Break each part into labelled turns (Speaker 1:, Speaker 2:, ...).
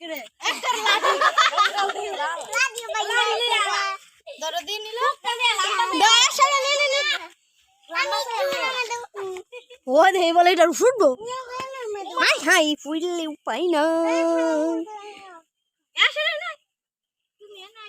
Speaker 1: একরে
Speaker 2: দাদি ভাইয়া
Speaker 1: ধরো দিয়ে নিল
Speaker 2: দয়া সরে নে নে নে
Speaker 1: ও দে বলে এটা ফুটবো হাই হাই ফুললে উপায় না। আসলে না তুমি না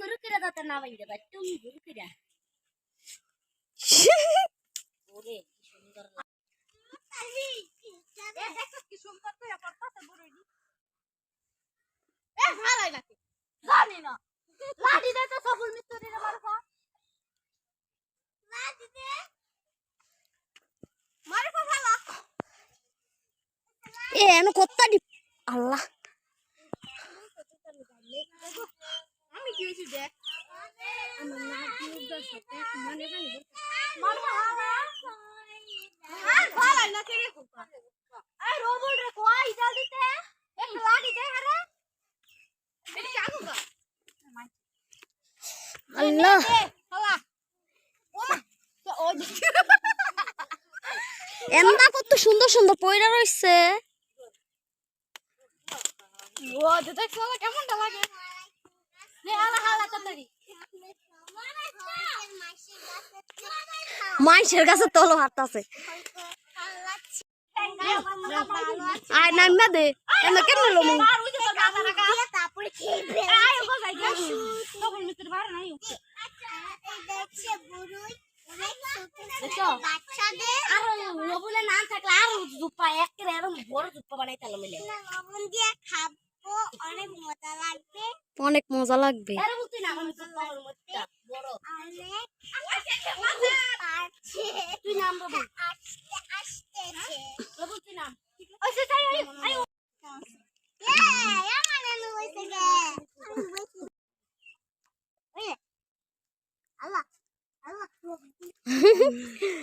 Speaker 2: গুরু করে দাতা না বাইরে বা তুম গুরু করে
Speaker 1: ওরে কি সুন্দর কি সুন্দর তো পড়তাছে বড়ই এ ভালো লাগে জানি না লাঠি দে তো সফল মিস্ত্রি রে মারফা লাঠি দে মারফা ভালো এ এনো কত্তা দি আল্লাহ আমি কি হইছি দেখ
Speaker 2: আমার না দিয়ে দর্শক মনে হয়
Speaker 1: মারফা আর ভালো না কে রে কুপা এই রোবট রে কোয়াই জল দিতে এক লাঠি দে হারে এটা চাকু গা
Speaker 3: আল্লাহ।
Speaker 1: ও
Speaker 3: এন্দা কত সুন্দর সুন্দর পয়রা রইছে।
Speaker 1: ও দেখতে খেলা কেমনটা লাগে? নে হালা হালা তাড়াতাড়ি
Speaker 3: মাইসের কাছে তলো হাঁটতাছে। আয় নামা দে। কেন
Speaker 1: আর
Speaker 2: তারপরে খেয়ে
Speaker 1: আয় যাই তখন বাড়ি নাই
Speaker 2: দেখছে? বুড়ুই বাচ্চাদের
Speaker 1: আর লবণের নাম থাকলে আর দুপা এক এরকম বড় দুপা বানাই তাহলে মিলে।
Speaker 2: লবণ দিয়ে খাব অনেক মজা লাগবে।
Speaker 3: অনেক মজা লাগবে।
Speaker 2: আল্লাহ আল্লাহ।